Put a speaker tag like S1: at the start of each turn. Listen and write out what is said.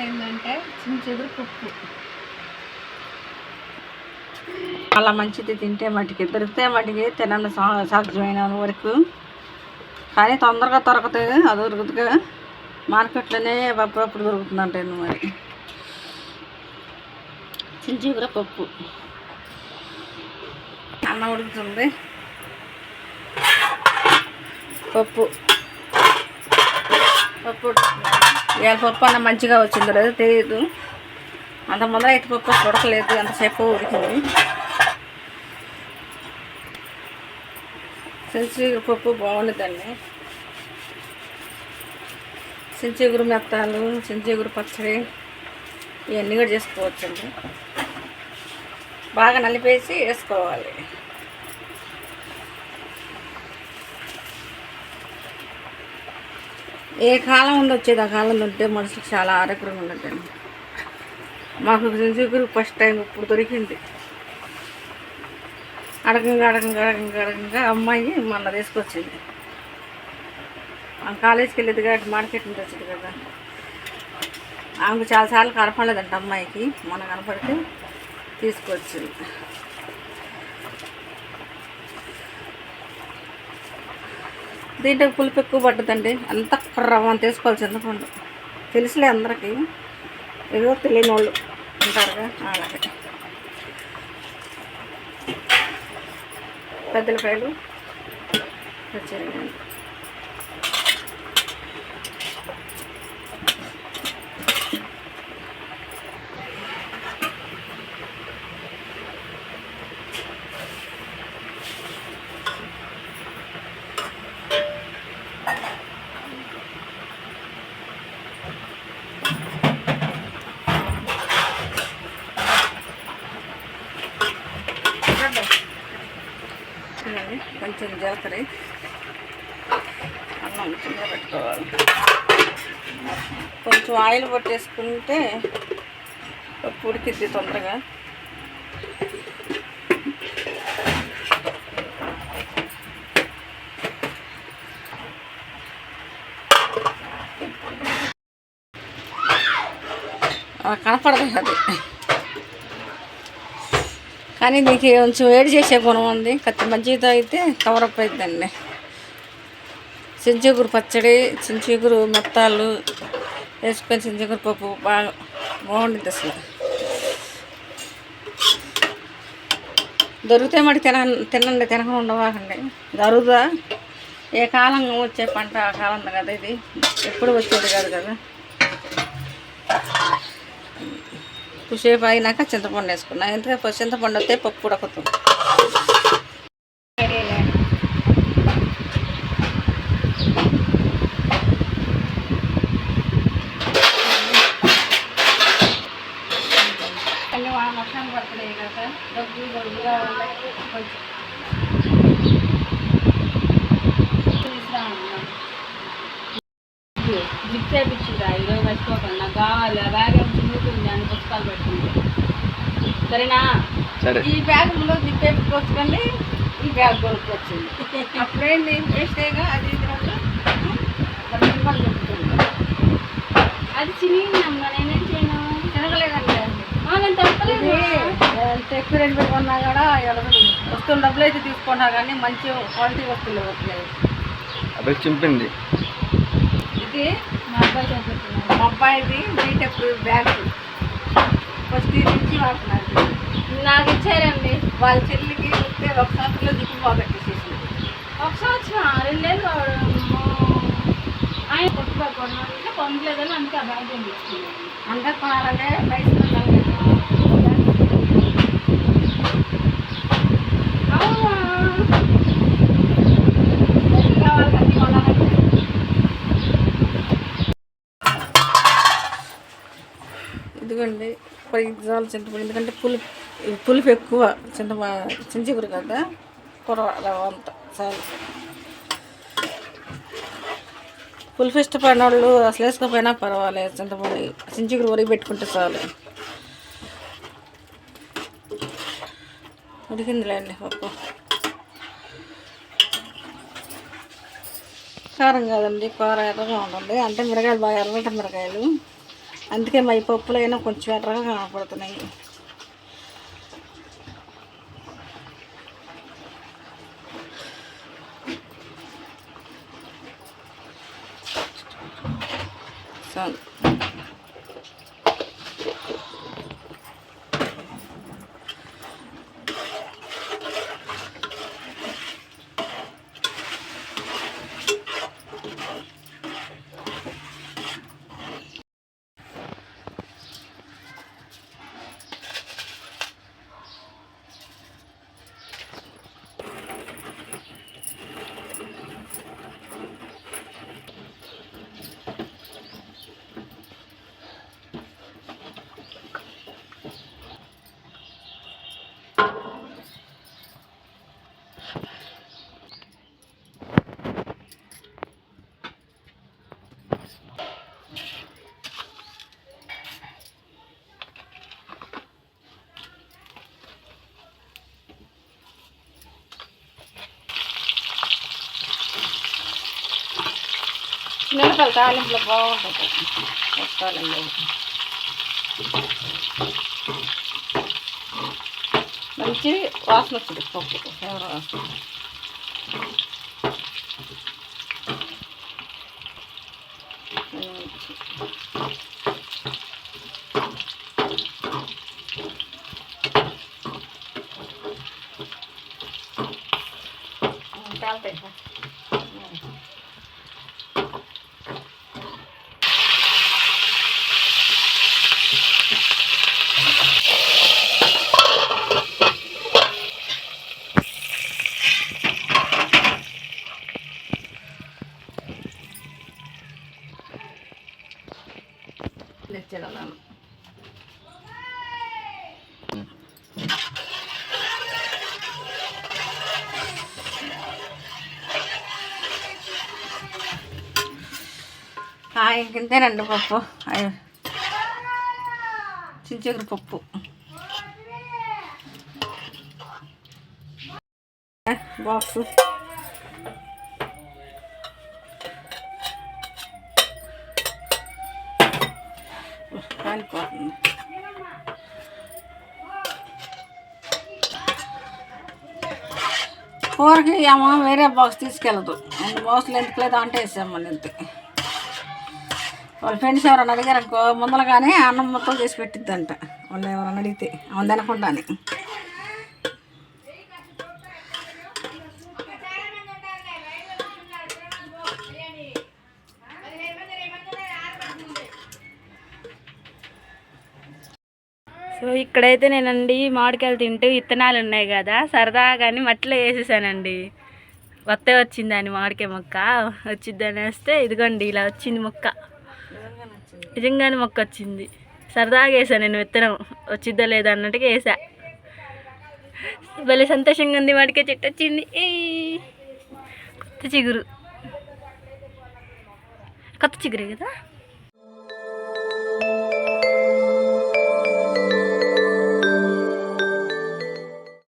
S1: వంట ఏంటంటే చిన్న చిగురు పప్పు.
S2: చాలా మంచిది తింటే మటుకి దొరికితే మటుకి తినండి సా- సాధ్యమైన వరకు. కానీ తొందరగా దొరకతుంది అది దొరుకుతుందిగా మార్కెట్లోనే అప్పుడప్పుడు దొరుకుతుందంటే మరి. చించీకూర పప్పు. అన్నం ఉడుకుతుంది. పప్పు. పప్పు ఉడుకుతుంది. ఇవాళ పప్పు అన్న మంచిగా వచ్చిందో లేదో తెలియదు అంత ముందర అయితే పప్పు ఉడకలేదు ఎంతసేపు ఉడికింది. చించీగురు పప్పు బాగుండదండి చించీగురు మెత్తాలు చించీగురు పచ్చడి ఇవన్నీ కూడా చేసుకోవచ్చండి. బాగా నలిపేసి వేసుకోవాలి. ఏ కాలం ఉండొచ్చేది? ఆ కాలం ఉంటే మనుషులకు చాలా ఆరోగ్యంగా ఉండదండి మాకు చించీగురు ఫస్ట్ టైం ఇప్పుడు దొరికింది. అడగంగా అడగంగా అడగంగా అడగంగా అమ్మాయి మొన్న తీసుకొచ్చింది. ఆ కాలేజీకి వెళ్ళేది కాబట్టి మార్కెట్ నుంచి వచ్చింది కదా. ఆమెకు చాలాసార్లు కనపడలేదంట అమ్మాయికి. మొన్న కనపడితే తీసుకొచ్చింది. దీంట్లో పులుపు ఎక్కువ పడ్డదండి. అంత రవ్వ తీసుకోవాలి చింతపండు తెలుసులే అందరికీ. ఏదో తెలియని వాళ్ళు ఉంటారుగా అలాగే. పెద్దలకాయలు వచ్చాయి కొంచెం జీలకర్ర అన్నం కింద పెట్టుకోవాలి. కొంచెం ఆయిల్ పట్టేసుకుంటే పుడికిద్ది ఉడికిద్ది తొందరగా. అలా కనపడదు అది. కానీ దీనికి కొంచెం వేడి చేసే గుణం ఉంది. కత్తి మజ్జిగతో అయితే కవరప్ అవుతుందండి చించగురు పచ్చడి చించగురు మెత్తాలు వేసుకొని చించగురు పప్పు బాగా బాగుంటుంది అసలు. దొరికితే మరి తిన తినండి తినకుండా ఉండవాకండి. దరుదా? ఏ కాలం వచ్చే పంట ఆ కాలం కదా ఇది? ఎప్పుడు వచ్చేది కాదు కదా? కుసేపు అయినాక చింతపండు వేసుకున్నా. ఎందుకంటే చింతపండు వస్తే పప్పు ఉడకతుంది వర్షం పడుతున్నాయి
S1: జిప్ ఈరోజు నాకు కావాలి ఆ బ్యాగ్ ఏమో చిన్నది అని పుస్తకాలు పెట్టుకుంటే సరేనా?
S3: సరే.
S2: ఈ బ్యాగ్లో జిప్పే పెట్టుకోవచ్చుకండి ఈ బ్యాగ్ కొనుక్కొచ్చింది అది రెండు పది రూపాయలు చెప్తుంది
S1: అది చినిగిందమ్మా నేనేం చేయను?
S2: తినగలేదండి
S1: ఆ, నేను తప్పలేదు.
S2: ఎంత ఎక్కువ రేటు పెట్టుకున్నా కూడా ఎవరు వస్తువులు డబ్బులు అయితే తీసుకున్నా కానీ మంచి క్వాలిటీ వస్తువులు ఇవ్వట్లేదు.
S3: అప్పుడు చింపింది.
S2: ఇది
S1: మా అబ్బాయి
S2: మా అబ్బాయిది బీటెక్ బ్యాగ్. ఫస్ట్ ఇయర్ నుంచి వాడుతున్నారు.
S1: నాకు ఇచ్చారండి.
S2: వాళ్ళ చెల్లికి వస్తే ఒక సంవత్సరంలో జిప్పు పోగొట్టేసేసింది.
S1: ఒక సంవత్సరం రెండేళ్ళు వాడు. ఆయన కొట్టుకోకూడదు అంటే పొందలేదని అందుకే ఆ ఏం తీసుకున్నాను
S2: అందరు కొనాలంటే పైసలు ఉండాలి కదా.
S1: అవునా
S2: ఏది కావాలి అన్నీ కొనాలంటే ఇదిగోండి పది ఎగ్జామ్లు చింతపండు ఎందుకంటే పులుపు పులుపు ఎక్కువ చింత చింతపూరు కదా కూర రవ్వ అంత చాలు పులుపు ఇష్టపడిన వాళ్ళు అసలు వేసుకోకపోయినా పర్వాలేదు చింతపండు చించిగురు ఉరిగి పెట్టుకుంటే చాలు. ఉడికిందిలేండి పప్పు. కారం కాదండి కూర ఎర్రగా ఉంటుంది అంటే మిరగాయలు బాగా ఎర్రగడ్డ మిరగాయలు. అందుకే మా ఈ పప్పులైనా కొంచెం ఎర్రగా కనపడుతున్నాయి. సో మిరపకాయలు తాలింపులో బాగుంటుంది పప్పాలంలో మంచి వాసన వచ్చింది పప్పు తెచ్చేదాను ఇంతేనండి పప్పు. అయ్యో. చించగురు పప్పు. బాక్స్. కాలిపోతుంది కూరకి ఏమో వేరే బాక్స్ తీసుకెళ్ళదు. బాక్స్లు ఎందుకు లేదు అంటే వేసామని అంతే. వాళ్ళ ఫ్రెండ్స్ ఎవరైనా అడిగారు అనుకో ముందరగానే అన్నం మొత్తం చేసి పెట్టిద్దంట. వాళ్ళు ఎవరైనా అడిగితే అవును
S1: అనుకుంటాను ఇక్కడైతే నేనండి మామిడికాయలు తింటూ విత్తనాలు ఉన్నాయి కదా సరదాగాని మట్టిలో వేసేసానండి. వత్తే వచ్చిందని మామిడికాయ మొక్క. వచ్చిద్దని వేస్తే ఇదిగోండి ఇలా వచ్చింది మొక్క. నిజంగానే మొక్క వచ్చింది. సరదాగా వేసాను నేను విత్తనం. వచ్చిద్దా లేదా అన్నట్టుగా వేసా. భలే సంతోషంగా ఉంది మామిడికాయ చెట్టు వచ్చింది. కొత్త చిగురు. కొత్త చిగురే కదా?